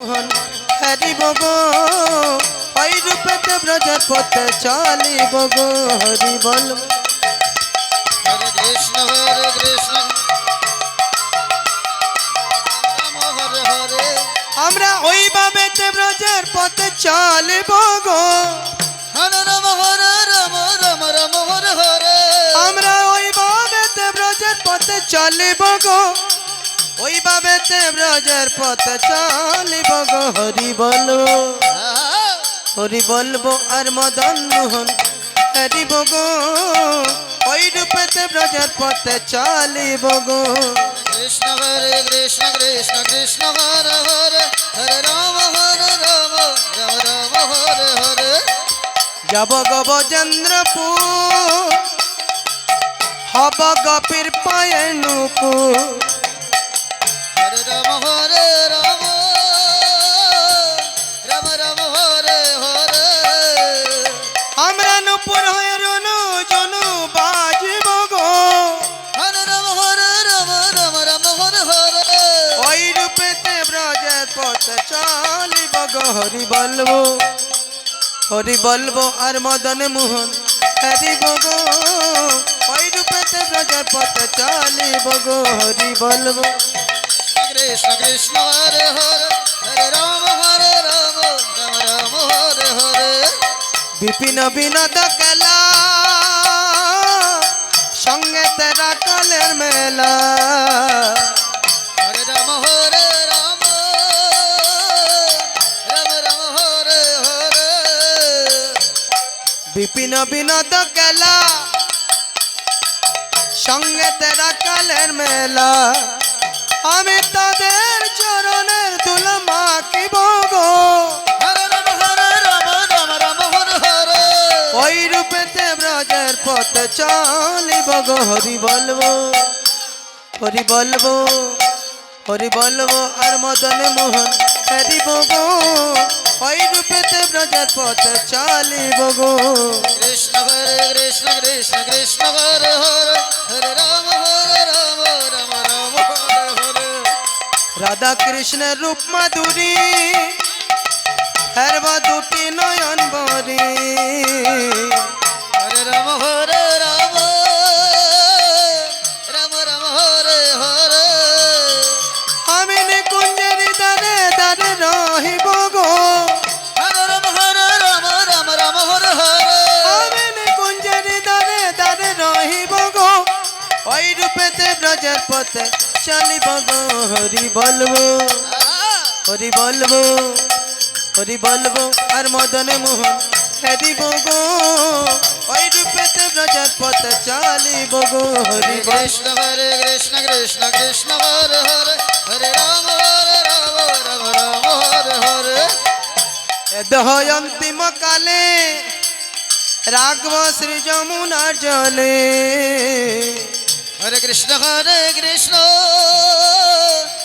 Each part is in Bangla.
মোহন হরিব গো ওই রূপেতে ব্রজের পথে চলিব গো হরি বল। হরে কৃষ্ণ হরে কৃষ্ণ। আমরা ওই ভাবেতে ব্রজের পথে চলিব গো। হরে রাম হরে রাম রাম রাম হরে হরে। আমরা ব্রজের পথে চলিব গো। ওই ভাবেতে ব্রজের পথে চলিব গো হরি বলো। হরি বলব আর মদন মোহন হরিব গো। ওই রূপেতে ব্রজের পথে চলিব গো। কৃষ্ণ হরে কৃষ্ণ কৃষ্ণ কৃষ্ণ হরে হরে হরে রাম হরে রাম রাম রাম হরে হরে। যাব গবচন্দ্রপুর হব গপির পায়ে নুপুর চলিব গো হরি বলব হরি বলব আর মদন মোহন হরিব গো ওই রূপেতে ব্রজের পথে চলিব গো হরি বলব কৃষ্ণ কৃষ্ণ হরে হরে হরে রাম হরে রাম রাম রাম হরে হরে। বিপিন বিনোদ কেলা সঙ্গে তেরা কালের মেলা। হরে রাম হরে রাম রাম রাম হরে হরে। বিপিন বিনোদ কেলা সঙ্গে তেরা কালের মেলা। আমি তাদের চরণের দুল মাকিব গো। হরে রাম হরে রাম রাম রাম হরে হরে। ওই রূপেতে ব্রজের পথ চলিব গো হরি বলব হরি বলব হরি বলব আর মদন মোহন হরিব গো। ওই রূপেতে ব্রজের পথ চলিব গো। কৃষ্ণ হরে কৃষ্ণ কৃষ্ণ কৃষ্ণ হরে হরে হরে রাম হরে রাধা কৃষ্ণের রূপ মাধুরী হেরবা দুটি নয়ন বরি হরে রাম হরে রাম রাম রাম হরে হরে। আমি নিকুঞ্জের দারে দারে রহিব গো। হরে রাম হরে রাম রাম রাম হরে হরে। আমি নিকুঞ্জের দারে দারে রহিব গো। ওই রূপেতে ব্রজের পথে চলিব গো হরি বলব। হরি বলব হরি বলব আর মদন মোহন হরিব গো ওই রূপেতে ব্রজের পথে চলিব গো হরি কৃষ্ণ হরে কৃষ্ণ কৃষ্ণ কৃষ্ণ হরে হরে হরে রাম হরে রাম রাম রাম হরে হরে। দেহ অন্তিম কালে রাঘব শ্রী যমুনার জলে। হরে কৃষ্ণ হরে কৃষ্ণ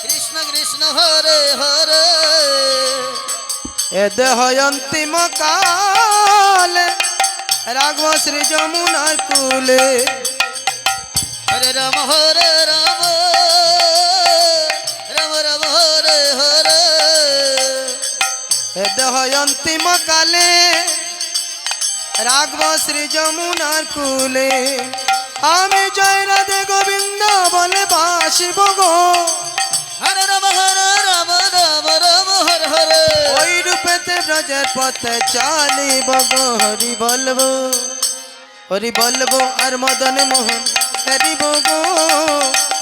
কৃষ্ণ কৃষ্ণ হরে হরে। এ দেহ অন্তিম কালে রাঘব শ্রী যমুনার কুলে। হরে রাম হরে রাম রাম রাম হরে হরে। এ দেহ অন্তিম কালে রাঘব শ্রী যমুনার কুলে। আমি জয় রাধে বাসিব গো। হরে রাম হরে রাম রাম রাম হরে হরে। ওই রূপেতে ব্রজের পথে চালিব গো হরি বলব। হরি বলব আর মদন মোহন হরিব গো।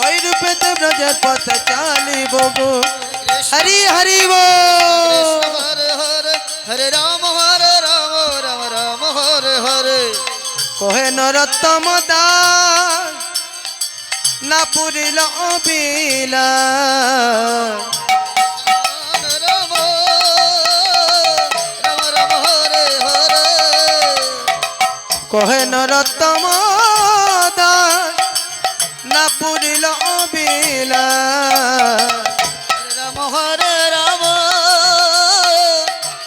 ওই রূপেতে ব্রজের পথে চালিব গো। হরি হরি বো হরে হরে হরে রাম হরে রাম রাম রাম হরে হরে। কহে নরতম দাস না পুরিল অবিলা কহে নরতম না পুরিল অবিলা রাম হরে রাম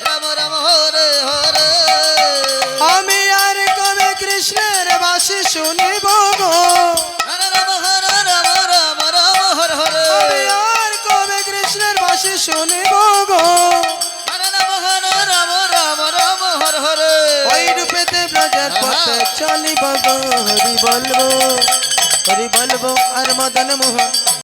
রাম রাম হরে হরে। আমি আর কবে কৃষ্ণের বাসি শুনিব গো? বাসি শুনিব গো হরে রাম হরে রাম রাম রাম হরে হরে। ওই রূপেতে ব্রজের পথে চলিব গো হরি বলব হরি বলব আর মদন মোহন